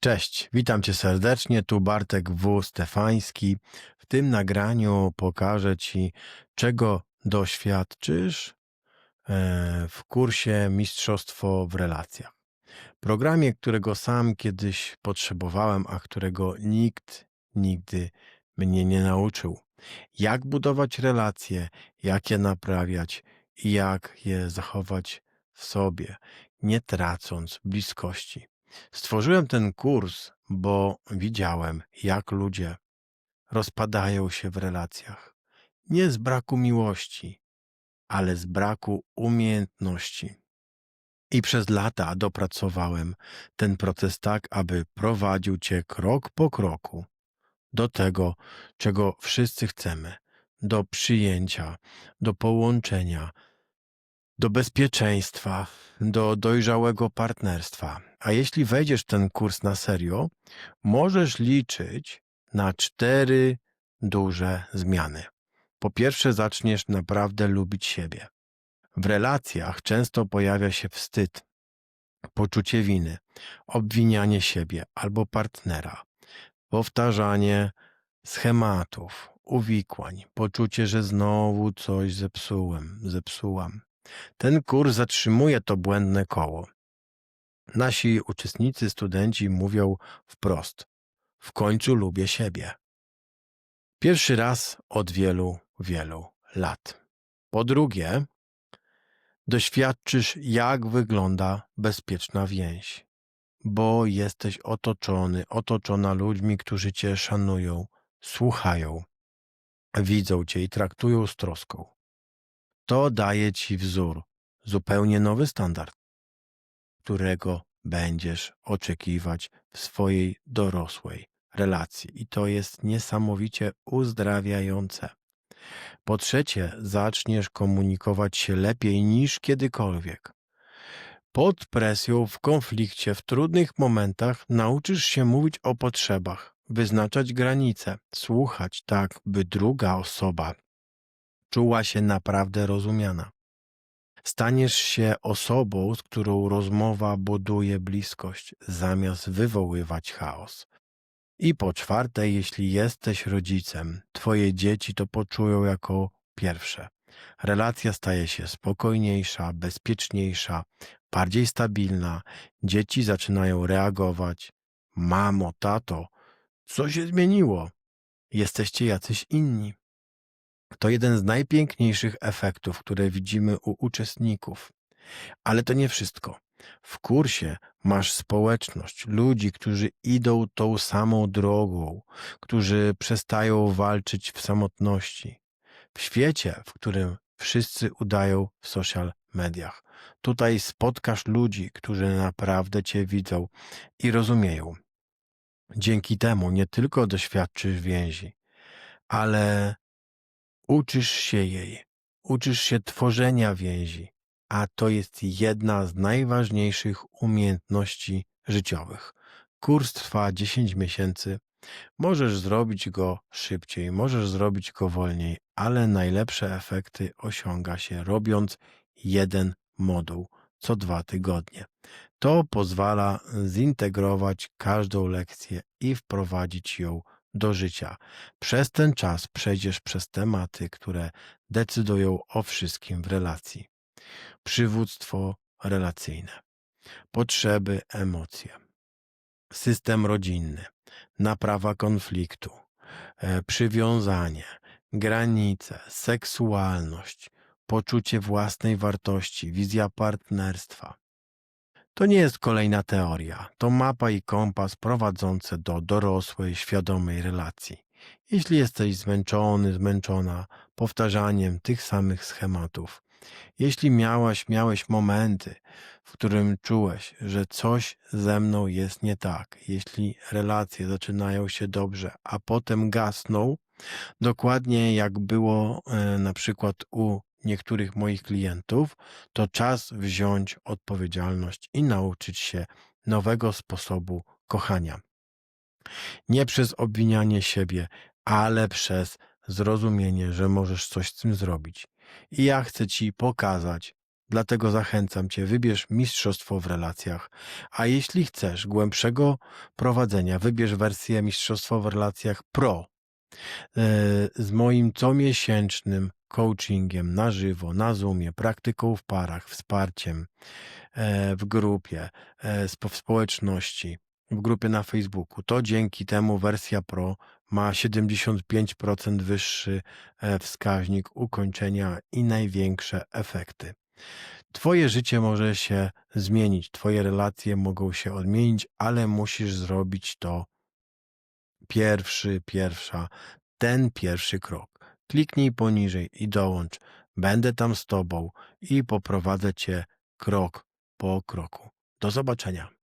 Cześć, witam cię serdecznie. Tu Bartek W. Stefański. W tym nagraniu pokażę ci, czego doświadczysz e, w kursie Mistrzostwo w relacjach. Programie, którego sam kiedyś potrzebowałem, a którego nikt nigdy mnie nie nauczył. Jak budować relacje, jak je naprawiać i jak je zachować w sobie, nie tracąc bliskości. Stworzyłem ten kurs, bo widziałem, jak ludzie rozpadają się w relacjach. Nie z braku miłości, ale z braku umiejętności. I przez lata dopracowałem ten proces tak, aby prowadził cię krok po kroku do tego, czego wszyscy chcemy do przyjęcia, do połączenia, do bezpieczeństwa, do dojrzałego partnerstwa. A jeśli wejdziesz ten kurs na serio, możesz liczyć na cztery duże zmiany. Po pierwsze, zaczniesz naprawdę lubić siebie. W relacjach często pojawia się wstyd, poczucie winy, obwinianie siebie albo partnera, powtarzanie schematów, uwikłań, poczucie, że znowu coś zepsułem, zepsułam. Ten kurs zatrzymuje to błędne koło. Nasi uczestnicy, studenci mówią wprost: W końcu lubię siebie. Pierwszy raz od wielu, wielu lat. Po drugie, doświadczysz, jak wygląda bezpieczna więź, bo jesteś otoczony, otoczona ludźmi, którzy cię szanują, słuchają, widzą cię i traktują z troską. To daje ci wzór, zupełnie nowy standard, którego będziesz oczekiwać w swojej dorosłej relacji. I to jest niesamowicie uzdrawiające. Po trzecie, zaczniesz komunikować się lepiej niż kiedykolwiek. Pod presją, w konflikcie, w trudnych momentach nauczysz się mówić o potrzebach, wyznaczać granice, słuchać tak, by druga osoba czuła się naprawdę rozumiana. Staniesz się osobą, z którą rozmowa buduje bliskość, zamiast wywoływać chaos. I po czwarte, jeśli jesteś rodzicem, twoje dzieci to poczują jako pierwsze. Relacja staje się spokojniejsza, bezpieczniejsza, bardziej stabilna. Dzieci zaczynają reagować. Mamo, tato, co się zmieniło? Jesteście jacyś inni. To jeden z najpiękniejszych efektów, które widzimy u uczestników. Ale to nie wszystko. W kursie masz społeczność, ludzi, którzy idą tą samą drogą, którzy przestają walczyć w samotności. W świecie, w którym wszyscy udają w social mediach. Tutaj spotkasz ludzi, którzy naprawdę Cię widzą i rozumieją. Dzięki temu nie tylko doświadczysz więzi, ale Uczysz się jej, uczysz się tworzenia więzi, a to jest jedna z najważniejszych umiejętności życiowych. Kurs trwa 10 miesięcy. Możesz zrobić go szybciej, możesz zrobić go wolniej, ale najlepsze efekty osiąga się robiąc jeden moduł co dwa tygodnie. To pozwala zintegrować każdą lekcję i wprowadzić ją do życia. Przez ten czas przejdziesz przez tematy, które decydują o wszystkim w relacji. Przywództwo relacyjne, potrzeby, emocje, system rodzinny, naprawa konfliktu, e, przywiązanie, granice, seksualność, poczucie własnej wartości, wizja partnerstwa, to nie jest kolejna teoria, to mapa i kompas prowadzące do dorosłej, świadomej relacji. Jeśli jesteś zmęczony, zmęczona powtarzaniem tych samych schematów, jeśli miałaś, miałeś momenty, w którym czułeś, że coś ze mną jest nie tak, jeśli relacje zaczynają się dobrze, a potem gasną, dokładnie jak było e, na przykład u niektórych moich klientów, to czas wziąć odpowiedzialność i nauczyć się nowego sposobu kochania. Nie przez obwinianie siebie, ale przez zrozumienie, że możesz coś z tym zrobić. I ja chcę Ci pokazać, Dlatego zachęcam Cię, wybierz Mistrzostwo w relacjach. A jeśli chcesz głębszego prowadzenia, wybierz wersję Mistrzostwo w relacjach Pro e, z moim comiesięcznym coachingiem na żywo, na Zoomie, praktyką w parach, wsparciem e, w grupie, e, w społeczności, w grupie na Facebooku. To dzięki temu wersja Pro ma 75% wyższy e, wskaźnik ukończenia i największe efekty. Twoje życie może się zmienić, Twoje relacje mogą się odmienić, ale musisz zrobić to pierwszy, pierwsza, ten pierwszy krok. Kliknij poniżej i dołącz. Będę tam z Tobą i poprowadzę Cię krok po kroku. Do zobaczenia.